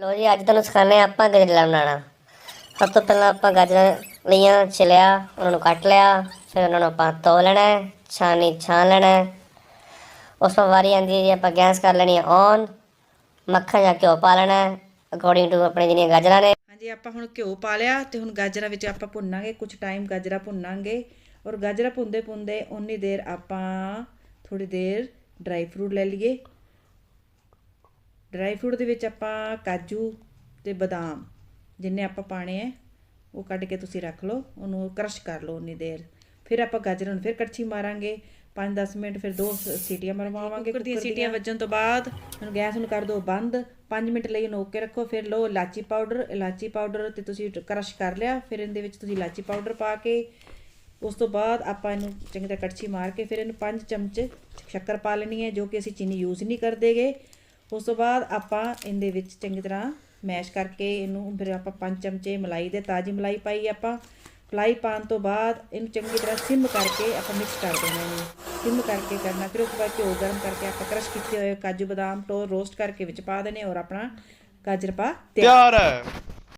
ਲੋ ਜੀ ਅੱਜ ਤੁਹਾਨੂੰ ਸਿਖਾਉਂਦੇ ਹਾਂ ਆਪਾਂ ਗਜਰੇਲਾ ਬਣਾਉਣਾ। ਸਭ ਤੋਂ ਪਹਿਲਾਂ ਆਪਾਂ ਗਾਜਰਾਂ ਲਈਆਂ ਛਿਲਿਆ ਉਹਨਾਂ ਨੂੰ ਕੱਟ ਲਿਆ ਫਿਰ ਉਹਨਾਂ ਨੂੰ ਆਪਾਂ ਧੋ ਲੈਣਾ ਹੈ, ਛਾਣੀ ਛਾਣ ਲੈਣਾ ਉਸ ਤੋਂ ਵਾਰੀ ਆਂਦੀ ਹੈ ਜੀ ਆਪਾਂ ਗੈਸ ਕਰ ਲੈਣੀ ਹੈ ਔਨ ਮੱਖਣ ਜਾਂ ਘਿਓ ਪਾ ਲੈਣਾ ਅਕੋਰਡਿੰਗ ਟੂ ਆਪਣੇ ਜਿਹੜੀਆਂ ਗਾਜਰਾਂ ਨੇ। ਹਾਂਜੀ ਆਪਾਂ ਹੁਣ ਘਿਓ ਪਾ ਲਿਆ ਤੇ ਹੁਣ ਗਾਜਰਾਂ ਵਿੱਚ ਆਪਾਂ ਭੁੰਨਾਂਗੇ ਕੁਝ ਟਾਈਮ ਗਾਜਰਾਂ ਭੁੰਨਾਂਗੇ। ਔਰ ਗਾਜਰਾਂ ਭੁੰਦੇ ਭੁੰਦੇ ਉਨੀ ਦੇਰ ਆਪਾਂ ਥੋੜੀ ਦੇਰ ਡਰਾਈ ਫਰੂਟ ਲੈ ਲਈਏ। ਡਰਾਈ ਫਰੂਟ ਦੇ ਵਿੱਚ ਆਪਾਂ ਕਾਜੂ ਤੇ ਬਦਾਮ ਜਿੰਨੇ ਆਪਾਂ ਪਾਣੇ ਹੈ ਉਹ ਕੱਢ ਕੇ ਤੁਸੀਂ ਰੱਖ ਲਓ ਉਹਨੂੰ ਕ੍ਰਸ਼ ਕਰ ਲਓ ਉਨੀ ਦੇਰ। ਫਿਰ ਆਪਾਂ ਗਾਜਰਾਂ ਨੂੰ ਫਿਰ ਕੜਛੀ ਮਾਰਾਂਗੇ 5-10 ਮਿੰਟ ਫਿਰ ਦੋ ਸੀਟੀਆਂ ਮਰਵਾਵਾਂਗੇ ਕੁੱਕਰ ਦੀਆਂ ਸੀਟੀਆਂ ਵੱਜਣ ਤੋਂ ਬਾਅਦ ਹੁਣ ਗੈਸ ਨੂੰ ਕਰ ਦਿਓ ਬੰਦ 5 ਮਿੰਟ ਲਈ ਨੋਕ ਕੇ ਰੱਖੋ ਫਿਰ ਲਓ ਇਲਾਚੀ ਪਾਊਡਰ ਇਲਾਚੀ ਪਾਊਡਰ ਤੇ ਤੁਸੀਂ ਕ੍ਰਸ਼ ਕਰ ਲਿਆ ਫਿਰ ਇਹਦੇ ਵਿੱਚ ਤੁਸੀਂ ਇਲਾਚੀ ਪਾਊਡਰ ਪਾ ਕੇ ਉਸ ਤੋਂ ਬਾਅਦ ਆਪਾਂ ਇਹਨੂੰ ਚੰਗੀ ਤਰ੍ਹਾਂ ਕੜਛੀ ਮਾਰ ਕੇ ਫਿਰ ਇਹਨੂੰ 5 ਚਮਚ ਸ਼ੱਕਰ ਪਾ ਲੈਣੀ ਹੈ ਜੋ ਕਿ ਅਸੀਂ ਚੀਨੀ ਯੂਜ਼ ਨਹੀਂ ਕਰਦੇਗੇ ਉਸ ਤੋਂ ਬਾਅਦ ਆਪਾਂ ਇਹਦੇ ਵਿੱਚ ਚੰਗੀ ਤਰ੍ਹਾਂ ਮੈਸ਼ ਕਰਕੇ ਇਹਨੂੰ ਫਿਰ ਆਪਾਂ ਪੰਜ ਚਮਚੇ ਮਲਾਈ ਦੇ ਤਾਜ਼ੀ ਮਲਾਈ ਪਾਈ ਆਪਾਂ। ਮਲਾਈ ਪਾਉਣ ਤੋਂ ਬਾਅਦ ਇਹਨੂੰ ਚੰਗੀ ਤਰ੍ਹਾਂ ਸਿਮ ਕਰਕੇ ਆਪਾਂ ਮਿਕਸ ਕਰ ਦੇਣਾ ਇਹਨੂੰ। ਸਿਮ ਕਰਕੇ ਕਰਨਾ, ਫਿਰ ਉਸ ਤੋਂ ਬਾਅਦ ਘਿਓ ਗਰਮ ਕਰਕੇ ਆਪਾਂ ਕ੍ਰਸ਼ ਕੀਤੇ ਹੋਏ ਕਾਜੂ ਬਦਾਮ ਟੋ ਰੋਸਟ ਕਰਕੇ ਵਿੱਚ ਪਾ ਦੇਣੇ ਔਰ ਆਪਣਾ ਗਾਜਰ ਪਾ ਤਿਆਰ ਹੈ।